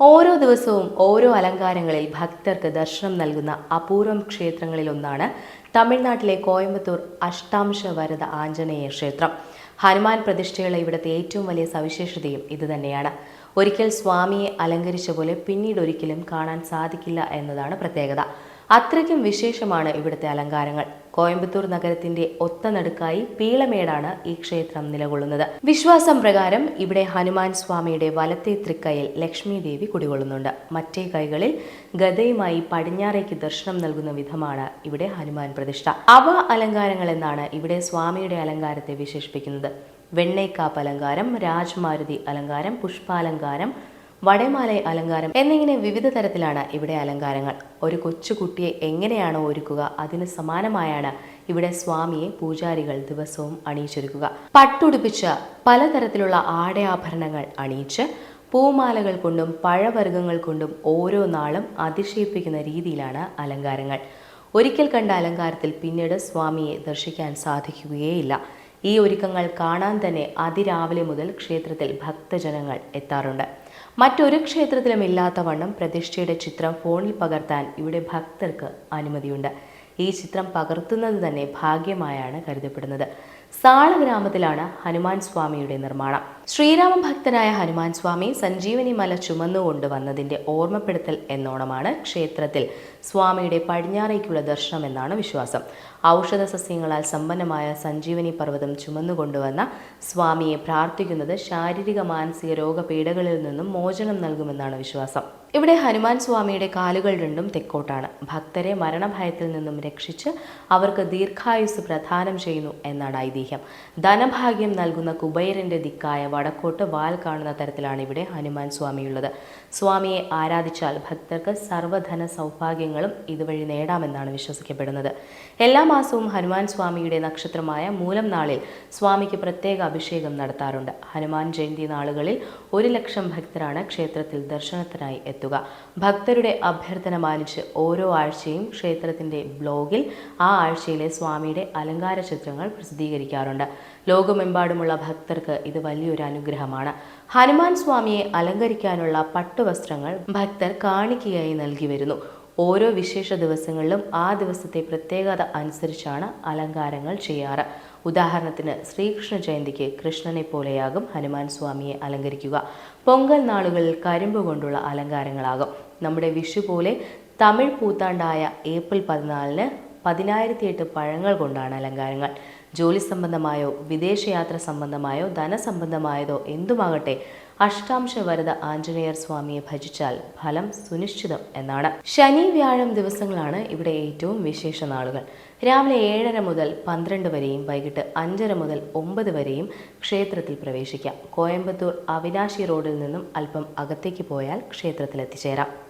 ഓരോ ദിവസവും ഓരോ അലങ്കാരങ്ങളിൽ ഭക്തർക്ക് ദർശനം നൽകുന്ന അപൂർവം ക്ഷേത്രങ്ങളിലൊന്നാണ് തമിഴ്നാട്ടിലെ കോയമ്പത്തൂർ അഷ്ടാംശ വരദ ആഞ്ജനേയ ക്ഷേത്രം. ഹനുമാൻ പ്രതിഷ്ഠയുള്ള ഇവിടുത്തെ ഏറ്റവും വലിയ സവിശേഷതയും ഇതുതന്നെയാണ് ഒരിക്കൽ സ്വാമിയെ അലങ്കരിച്ച പോലെ പിന്നീട് ഒരിക്കലും കാണാൻ സാധിക്കില്ല എന്നതാണ് പ്രത്യേകത. അത്രയ്ക്കും വിശേഷമാണ് ഇവിടുത്തെ അലങ്കാരങ്ങൾ. കോയമ്പത്തൂർ നഗരത്തിന്റെ ഒത്ത നടുക്കായി പീളമേടാണ് ഈ ക്ഷേത്രം നിലകൊള്ളുന്നത്. വിശ്വാസം പ്രകാരം ഇവിടെ ഹനുമാൻ സ്വാമിയുടെ വലത്തെ തൃക്കൈയിൽ ലക്ഷ്മി ദേവി കുടികൊള്ളുന്നുണ്ട്. മറ്റേ കൈകളിൽ ഗതയുമായി പടിഞ്ഞാറേക്ക് ദർശനം നൽകുന്ന വിധമാണ് ഇവിടെ ഹനുമാൻ പ്രതിഷ്ഠ. അവ അലങ്കാരങ്ങൾ എന്നാണ് ഇവിടെ സ്വാമിയുടെ അലങ്കാരത്തെ വിശേഷിപ്പിക്കുന്നത്. വെണ്ണേക്കാപ്പ് അലങ്കാരം രാജ്മാരുതി അലങ്കാരം പുഷ്പാലങ്കാരം വടമാല അലങ്കാരം എന്നിങ്ങനെ വിവിധ തരത്തിലാണ് ഇവിടെ അലങ്കാരങ്ങൾ. ഒരു കൊച്ചുകുട്ടിയെ എങ്ങനെയാണോ ഒരുക്കുക അതിന് സമാനമായാണ് ഇവിടെ സ്വാമിയെ പൂജാരികൾ ദിവസവും അണിയിച്ചൊരുക്കുക. പട്ടുടുപ്പിച്ച് പലതരത്തിലുള്ള ആടയാഭരണങ്ങൾ അണിയിച്ച് പൂമാലകൾ കൊണ്ടും പഴവർഗങ്ങൾ കൊണ്ടും ഓരോ നാളും അതിശയിപ്പിക്കുന്ന രീതിയിലാണ് അലങ്കാരങ്ങൾ. ഒരിക്കൽ കണ്ട അലങ്കാരത്തിൽ പിന്നീട് സ്വാമിയെ ദർശിക്കാൻ സാധിക്കുകയേയില്ല. ഈ ഒരുക്കങ്ങൾ കാണാൻ തന്നെ അതിരാവിലെ മുതൽ ക്ഷേത്രത്തിൽ ഭക്തജനങ്ങൾ എത്താറുണ്ട്. മറ്റൊരു ക്ഷേത്രത്തിലും ഇല്ലാത്ത വണ്ണം പ്രതിഷ്ഠയുടെ ചിത്രം ഫോണിൽ പകർത്താൻ ഇവിടെ ഭക്തർക്ക് അനുമതിയുണ്ട്. ഈ ചിത്രം പകർത്തുന്നത് തന്നെ ഭാഗ്യമായാണ് കരുതപ്പെടുന്നത്. സാള ഗ്രാമത്തിലാണ് ഹനുമാൻ സ്വാമിയുടെ നിർമ്മാണം. ശ്രീരാമ ഭക്തനായ ഹനുമാൻ സ്വാമി സഞ്ജീവനി മല ചുമന്നുകൊണ്ട് വന്നതിന്റെ ഓർമ്മപ്പെടുത്തൽ എന്നോണമാണ് ക്ഷേത്രത്തിൽ സ്വാമിയുടെ പടിഞ്ഞാറേക്കുള്ള ദർശനം എന്നാണ് വിശ്വാസം. ഔഷധ സസ്യങ്ങളാൽ സമ്പന്നമായ സഞ്ജീവനി പർവതം ചുമന്നുകൊണ്ടുവന്ന സ്വാമിയെ പ്രാർത്ഥിക്കുന്നത് ശാരീരിക മാനസിക രോഗപീഠകളിൽ നിന്നും മോചനം നൽകുമെന്നാണ് വിശ്വാസം. ഇവിടെ ഹനുമാൻ സ്വാമിയുടെ കാലുകൾ രണ്ടും തെക്കോട്ടാണ്. ഭക്തരെ മരണഭയത്തിൽ നിന്നും രക്ഷിച്ച് അവർക്ക് ദീർഘായുസ് പ്രദാനം ചെയ്യുന്നു എന്നാണ് ഐതിഹ്യം. ധനഭാഗ്യം നൽകുന്ന കുബൈരന്റെ ദിക്കായ വടക്കോട്ട് വാൽ കാണുന്ന തരത്തിലാണ് ഇവിടെ ഹനുമാൻ സ്വാമിയുള്ളത്. സ്വാമിയെ ആരാധിച്ചാൽ ഭക്തർക്ക് സർവധന സൗഭാഗ്യങ്ങളും ഇതുവഴി നേടാമെന്നാണ് വിശ്വസിക്കപ്പെടുന്നത്. എല്ലാ മാസവും ഹനുമാൻ സ്വാമിയുടെ നക്ഷത്രമായ മൂലം നാളിൽ സ്വാമിക്ക് പ്രത്യേക അഭിഷേകം നടത്താറുണ്ട്. ഹനുമാൻ ജയന്തി നാളുകളിൽ ഒരു ലക്ഷം ഭക്തരാണ് ക്ഷേത്രത്തിൽ ദർശനത്തിനായി എത്തുക. ഭക്തരുടെ അഭ്യർത്ഥന മാനിച്ച് ഓരോ ആഴ്ചയും ക്ഷേത്രത്തിന്റെ ബ്ലോഗിൽ ആ ആഴ്ചയിലെ സ്വാമിയുടെ അലങ്കാര ചിത്രങ്ങൾ പ്രസിദ്ധീകരിക്കാറുണ്ട് ലോകമെമ്പാടുമുള്ള ഭക്തർക്ക് ഇത് വലിയൊരു അനുഗ്രഹമാണ്. ഹനുമാൻ സ്വാമിയെ അലങ്കരിക്കാനുള്ള പട്ടുവസ്ത്രങ്ങൾ ഭക്തർ കാണിക്കയായി നൽകി വരുന്നു. ഓരോ വിശേഷ ദിവസങ്ങളിലും ആ ദിവസത്തെ പ്രത്യേകത അനുസരിച്ചാണ് അലങ്കാരങ്ങൾ ചെയ്യാറ്. ഉദാഹരണത്തിന് ശ്രീകൃഷ്ണ ജയന്തിക്ക് കൃഷ്ണനെ പോലെയാകും ഹനുമാൻ സ്വാമിയെ അലങ്കരിക്കുക. പൊങ്കൽ നാളുകളിൽ കരിമ്പ് കൊണ്ടുള്ള അലങ്കാരങ്ങളാകും. നമ്മുടെ വിഷു പോലെ തമിഴ് പൂത്താണ്ടായ ഏപ്രിൽ പതിനാലിന് പതിനായിരത്തി എട്ട് പഴങ്ങൾ കൊണ്ടാണ് അലങ്കാരങ്ങൾ. ജോലി സംബന്ധമായോ വിദേശയാത്ര സംബന്ധമായോ ധനസംബന്ധമായതോ എന്തുമാകട്ടെ അഷ്ടാംശ വരത ആഞ്ജനേയർ സ്വാമിയെ ഭജിച്ചാൽ ഫലം സുനിശ്ചിതം എന്നാണ്. ശനി വ്യാഴം ദിവസങ്ങളാണ് ഇവിടെ ഏറ്റവും വിശേഷ നാളുകൾ. രാവിലെ ഏഴര മുതൽ പന്ത്രണ്ട് വരെയും വൈകിട്ട് അഞ്ചര മുതൽ ഒമ്പത് വരെയും ക്ഷേത്രത്തിൽ പ്രവേശിക്കാം. കോയമ്പത്തൂർ അവിനാശി റോഡിൽ നിന്നും അല്പം അകത്തേക്ക് പോയാൽ ക്ഷേത്രത്തിൽ എത്തിച്ചേരാം.